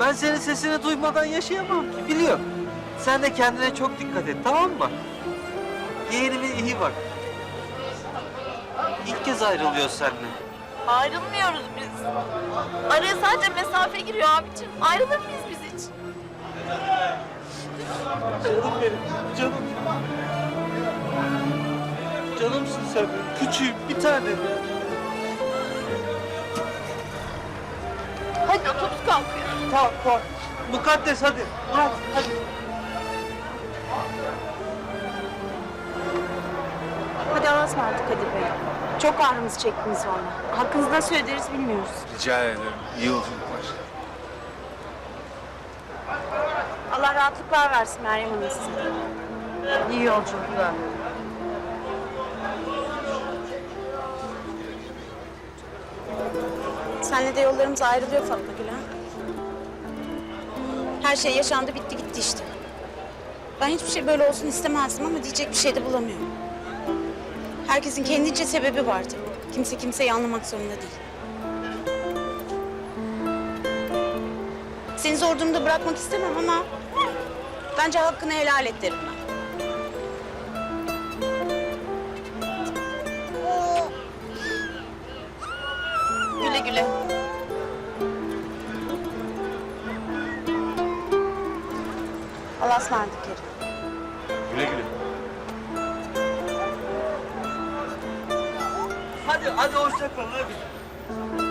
Ben senin sesini duymadan yaşayamam ki biliyorum. Sen de kendine çok dikkat et tamam mı? Yeğenime iyi bak. İlk kez ayrılıyoruz seninle. Ayrılmıyoruz biz. Araya sadece mesafe giriyor abicim. Ayrılır mıyız biz hiç? Canım benim, canım. Canımsın sen benim. Küçüğüm, bir tane. Hadi otobüs kalkıyor. Tamam, tamam. Mukaddes hadi. Murat, hadi. Hadi Allah'a ısmarladık Kadir Bey. Çok ağrımızı çektiniz valla. Hakkınızı nasıl öderiz bilmiyoruz. Rica ederim. İyi yolculuklar. Allah rahatlıklar versin Meryem Hanım size. İyi yolculuklar. Senle de yollarımız ayrılıyor Fatma Gül ha. Her şey yaşandı bitti gitti işte. Ben hiçbir şey böyle olsun istemezdim ama diyecek bir şey de bulamıyorum. Herkesin kendince sebebi var tabii. Kimse kimseyi anlamak zorunda değil. Seni zor durumda bırakmak istemem ama bence hakkını helal et derim ben. Güle güle. Allah'a ısmarladık Kerim. Güle güle. Hadi, hadi hoşça kal, hadi.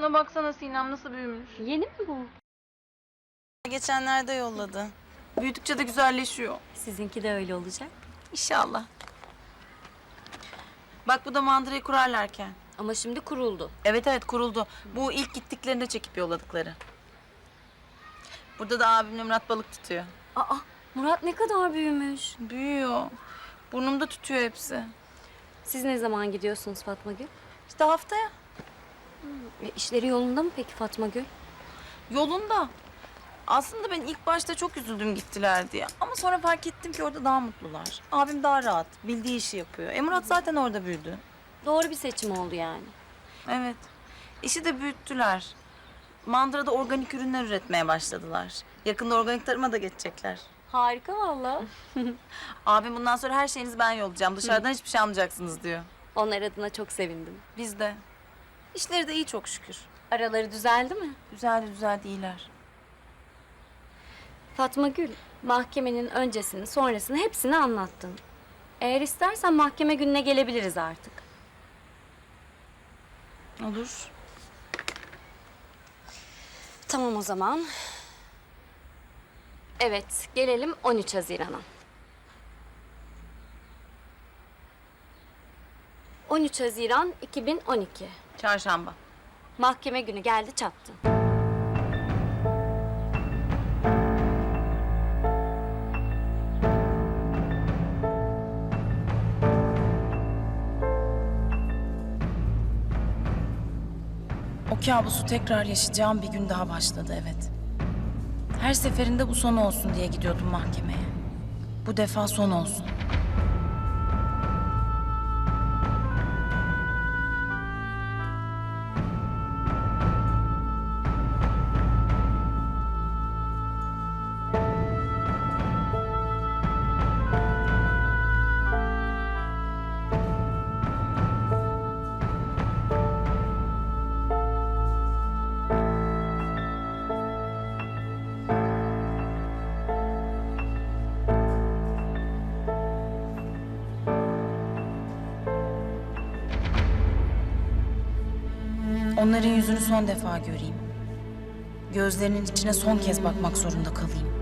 Şuna baksana Sinem nasıl büyümüş. Yeni mi bu? Geçenlerde yolladı. Büyüdükçe de güzelleşiyor. Sizinki de öyle olacak. İnşallah. Bak bu da mandırayı kurarlarken. Ama şimdi kuruldu. Evet evet kuruldu. Bu ilk gittiklerinde çekip yolladıkları. Burada da abimle Murat balık tutuyor. Aa, Murat ne kadar büyümüş. Büyüyor. Burnumda tutuyor hepsi. Siz ne zaman gidiyorsunuz Fatma Gül? İşte haftaya. E, işleri yolunda mı peki Fatma Gül? Yolunda. Aslında ben ilk başta çok üzüldüm gittiler diye. Ama sonra fark ettim ki orada daha mutlular. Abim daha rahat. Bildiği işi yapıyor. E Murat zaten orada büyüdü. Doğru bir seçim oldu yani. Evet. İşi de büyüttüler. Mandıra'da organik ürünler üretmeye başladılar. Yakında organik tarıma da geçecekler. Harika valla. Abim bundan sonra her şeyinizi ben yollayacağım. Dışarıdan hiçbir şey almayacaksınız diyor. Onlar adına çok sevindim. Biz de. İşleri de iyi çok şükür. Araları düzeldi mi? Güzel güzel iyiler. Fatma Gül, mahkemenin öncesini, sonrasını hepsini anlattın. Eğer istersen mahkeme gününe gelebiliriz artık. Olur. Tamam o zaman. Evet, gelelim 13 Haziran'a. 13 Haziran 2012. Çarşamba. Mahkeme günü geldi çattı. O kabusu tekrar yaşayacağım bir gün daha başladı evet. Her seferinde bu son olsun diye gidiyordum mahkemeye. Bu defa son olsun. Onların yüzünü son defa göreyim. Gözlerinin içine son kez bakmak zorunda kalayım.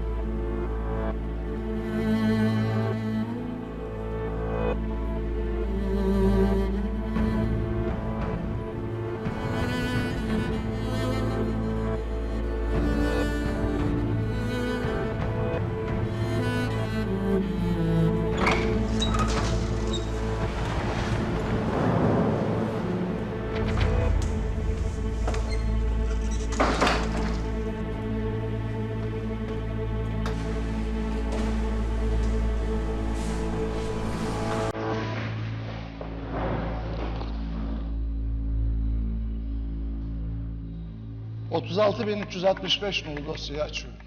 Bin 365 numaralı dosyayı açıyorum.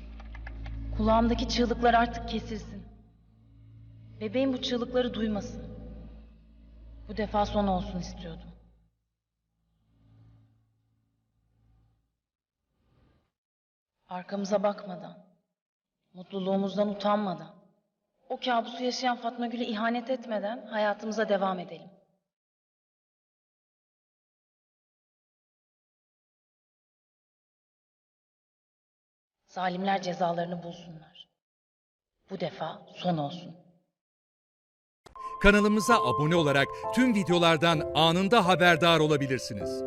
Kulağımdaki çığlıklar artık kesilsin. Bebeğim bu çığlıkları duymasın. Bu defa son olsun istiyordum. Arkamıza bakmadan, mutluluğumuzdan utanmadan, o kabusu yaşayan Fatma Gül'e ihanet etmeden hayatımıza devam edelim. Zalimler cezalarını bulsunlar. Bu defa son olsun. Kanalımıza abone olarak tüm videolardan anında haberdar olabilirsiniz.